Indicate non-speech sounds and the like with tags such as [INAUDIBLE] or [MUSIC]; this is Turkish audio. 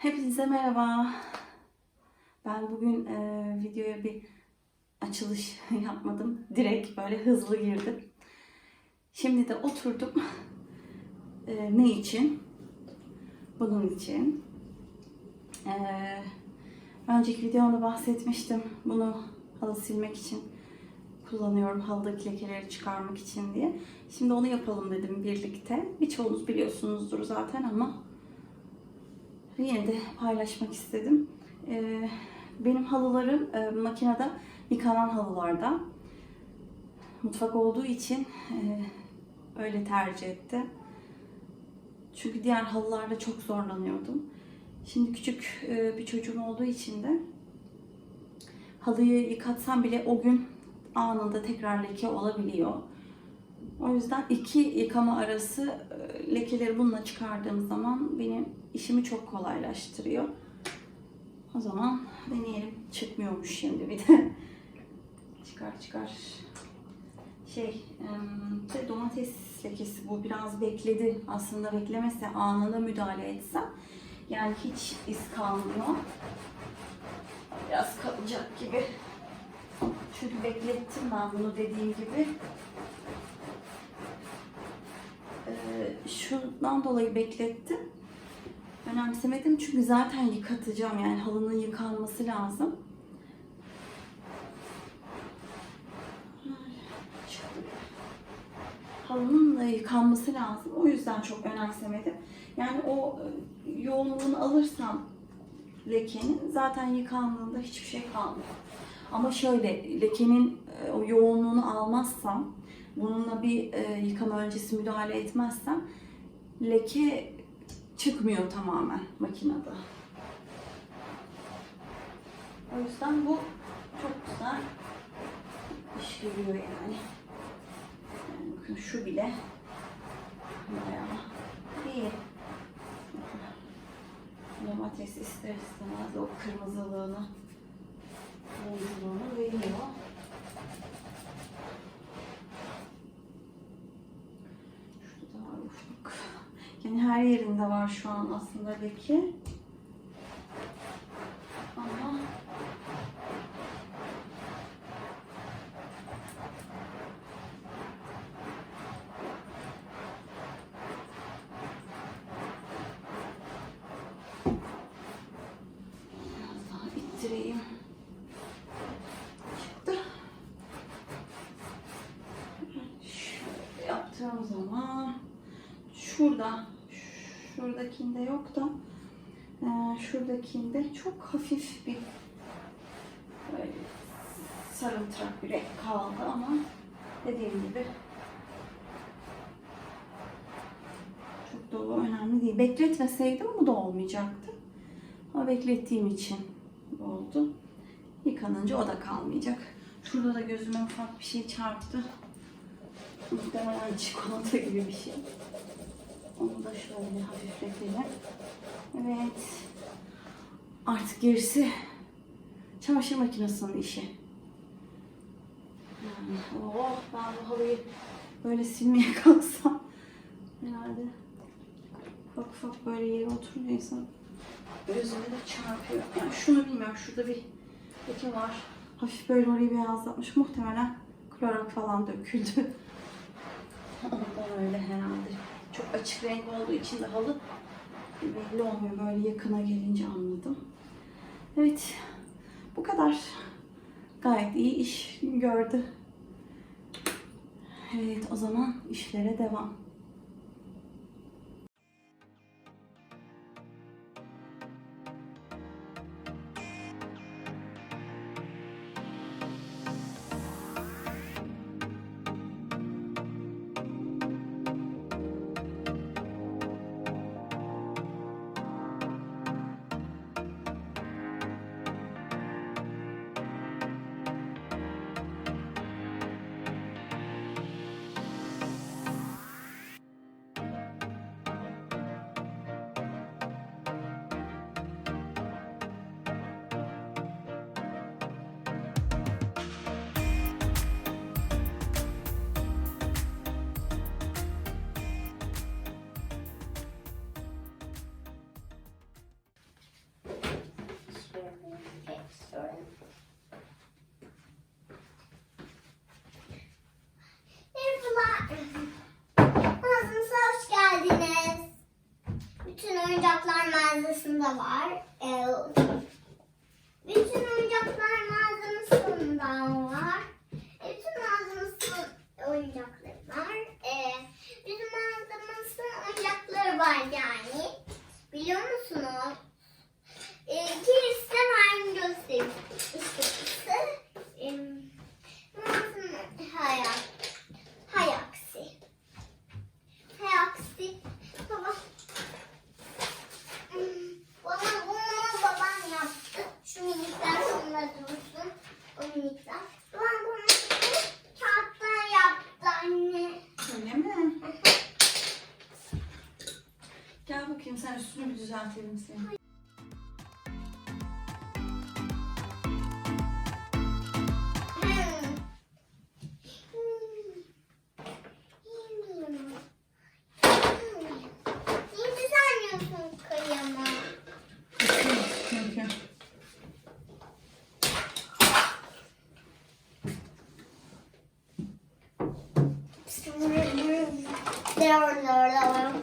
Hepinize merhaba. Ben bugün e, videoya bir açılış [LAUGHS] yapmadım. Direkt böyle hızlı girdim. Şimdi de oturdum. E, ne için? Bunun için. E, önceki videomda bahsetmiştim. Bunu halı silmek için kullanıyorum. Halıdaki lekeleri çıkarmak için diye. Şimdi onu yapalım dedim birlikte. Birçoğunuz biliyorsunuzdur zaten ama yine de paylaşmak istedim. Ee, benim halılarım e, makinede yıkanan halılarda. Mutfak olduğu için e, öyle tercih ettim. Çünkü diğer halılarda çok zorlanıyordum. Şimdi küçük e, bir çocuğum olduğu için de halıyı yıkatsam bile o gün anında tekrar leke olabiliyor. O yüzden iki yıkama arası e, lekeleri bununla çıkardığım zaman benim işimi çok kolaylaştırıyor. O zaman deneyelim. Çıkmıyormuş şimdi bir de. [LAUGHS] çıkar çıkar. Şey, domates lekesi bu biraz bekledi. Aslında beklemese anında müdahale etsem. Yani hiç iz kalmıyor. Biraz kalacak gibi. Çünkü beklettim ben bunu dediğim gibi. Şundan dolayı beklettim. Önemsemedim çünkü zaten yıkatacağım yani halının yıkanması lazım. Halının da yıkanması lazım. O yüzden çok önemsemedim. Yani o e, yoğunluğunu alırsam lekenin zaten yıkandığında hiçbir şey kalmıyor. Ama şöyle lekenin e, o yoğunluğunu almazsam, bununla bir e, yıkama öncesi müdahale etmezsem leke çıkmıyor tamamen makinede. O yüzden bu çok güzel iş görüyor yani. yani bakın şu bile bayağı iyi. Domates ister istemez o kırmızılığını oyunculuğunu veriyor. Şurada da var ufak. Yani her yerinde var şu an aslında leke. Ama biraz Yaptığım zaman şurada şuradakinde yok da e, şuradakinde çok hafif bir böyle sarımtırak bir renk kaldı ama dediğim gibi çok o önemli değil. Bekletmeseydim bu da olmayacaktı. Ama beklettiğim için oldu. Yıkanınca o da kalmayacak. Şurada da gözüme ufak bir şey çarptı. Muhtemelen çikolata gibi bir şey. Onu da şöyle hafifletelim. Evet. Artık gerisi çamaşır makinesinin işi. Yani, oh ben bu halıyı böyle silmeye [LAUGHS] kalksam herhalde ufak ufak böyle yere oturunca insan gözüme de çarpıyor. Yani şunu bilmiyorum. Şurada bir leke var. Hafif böyle orayı beyazlatmış. Muhtemelen klorak falan döküldü. Öyle herhalde. Çok açık renk olduğu için de halı belli olmuyor. Böyle yakına gelince anladım. Evet. Bu kadar. Gayet iyi iş gördü. Evet o zaman işlere devam. alive? Gel bakayım sen üstünü bir düzeltelim senin. There, there, there.